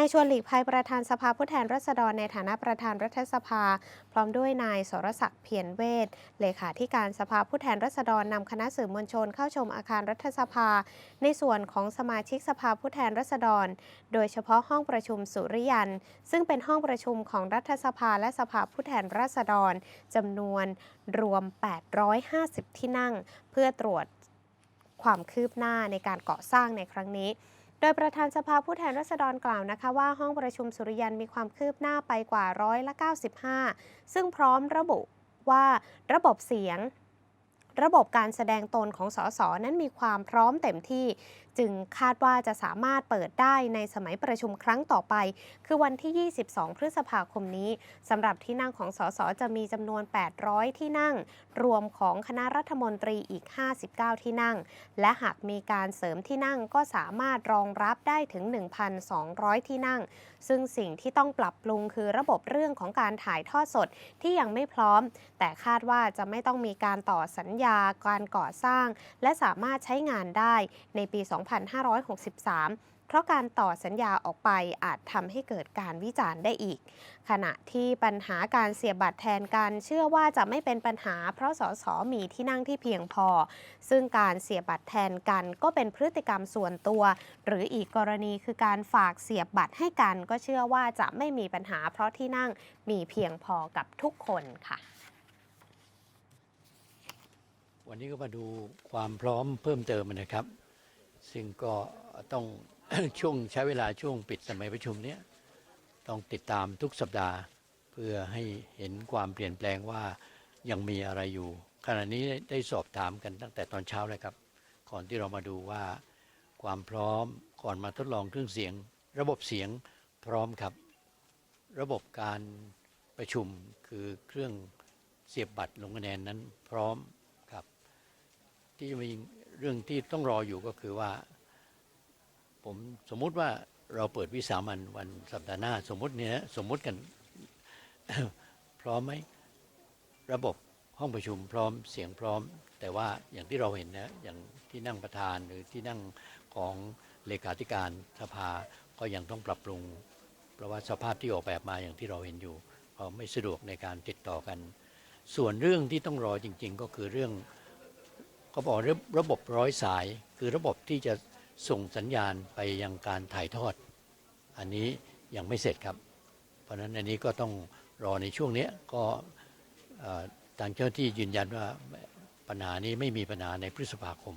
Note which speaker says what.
Speaker 1: นายชวนหลีกภัยประธานสภาผู้แทนราษฎรในฐานะประธานรัฐสภา พร้อมด้วยนายสรศักดิ์เพียรเวทเลขาธิการสภาผู้แทนราษฎรนำคณะสื่อมวลชนเข้าชมอาคารรัฐสภา ในส่วนของสมาชิกสภาผู้แทนราษฎร โดยเฉพาะห้องประชุมสุริยัน ซึ่งเป็นห้องประชุมของรัฐสภาและสภาผู้แทนราษฎรจำนวนรวม 850 ที่นั่ง เพื่อตรวจความคืบหน้าในการก่อสร้างในครั้งนี้ โดยประธานสภาผู้แทนราษฎรกล่าวนะคะว่าห้องประชุมสุริยันมีความคืบหน้าไปกว่าร้อยละ 95 ซึ่งพร้อมระบุว่าระบบเสียง ระบบการแสดงตนของสสนั้นมีความพร้อมเต็มที่ จึงคาดว่าจะสามารถเปิดได้ในสมัยประชุมครั้งต่อไป คือวันที่ 22 พฤษภาคมนี้สำหรับที่นั่งของสสจะมีจำนวน 800 ที่นั่ง รวมของคณะรัฐมนตรีอีก 59 ที่นั่ง และหากมีการเสริมที่นั่งก็สามารถรองรับได้ถึง 1,200 ที่นั่ง ซึ่งสิ่งที่ต้องปรับปรุงคือระบบเรื่องของการถ่ายทอดสดที่ยังไม่พร้อม แต่คาดว่าจะไม่ต้องมีการต่อสัญญาการก่อสร้าง และสามารถใช้งานได้ในปี 2563เพราะการต่อสัญญาออกไปอาจทำให้เกิดการวิจารณ์ได้อีก ขณะที่ปัญหาการเสียบบัตรแทนกันเชื่อว่าจะไม่เป็นปัญหา เพราะสสมีที่นั่งที่เพียงพอ ซึ่งการเสียบบัตรแทนกันก็เป็นพฤติกรรมส่วนตัว หรืออีกกรณีคือการฝากเสียบบัตรให้กัน ก็เชื่อว่าจะไม่มีปัญหา เพราะที่นั่งมีเพียงพอกับทุกคนค่ะ
Speaker 2: วันนี้ก็มาดูความพร้อมเพิ่มเติมนะครับ ซึ่งก็ต้องช่วงใช้เวลาช่วงปิดสมัยประชุมเนี้ยต้องติดตามทุกสัปดาห์เพื่อให้เห็นความเปลี่ยนแปลงว่ายังมีอะไรอยู่ ขณะนี้ได้สอบถามกันตั้งแต่ตอนเช้าเลยครับ ก่อนที่เรามาดูว่า ความพร้อมก่อนมาทดลองเครื่องเสียง ระบบเสียงพร้อมครับ ระบบการประชุมคือเครื่องเสียบบัตรลงคะแนนนั้นพร้อม ที่มีเรื่องที่ต้องรออยู่ก็คือว่า ผมสมมุติว่าเราเปิดวิสามันวันสัปดาห์หน้า สมมุติเนี่ยสมมุติกัน พร้อมไหมระบบห้องประชุมพร้อมเสียงพร้อม แต่ว่าอย่างที่เราเห็นนะอย่างที่นั่งประธานหรือที่นั่งของเลขาธิการสภาก็ยังต้องปรับปรุง เพราะว่าสภาพที่ออกแบบมาอย่างที่เราเห็นอยู่ ก็ไม่สะดวกในการติดต่อกัน ส่วนเรื่องที่ต้องรอจริง ๆ ก็คือเรื่อง เขาบอกระระบบร้อยสายคือระบบที่จะส่งสัญญาณไปยังการถ่ายทอด อันนี้ยังไม่เสร็จครับ เพราะฉะนั้นอันนี้ก็ต้องรอในช่วงเนี้ยก็ทางเจ้าหน้าที่ยืนยันว่าปัญหานี้ไม่มีปัญหาในพฤษภาคม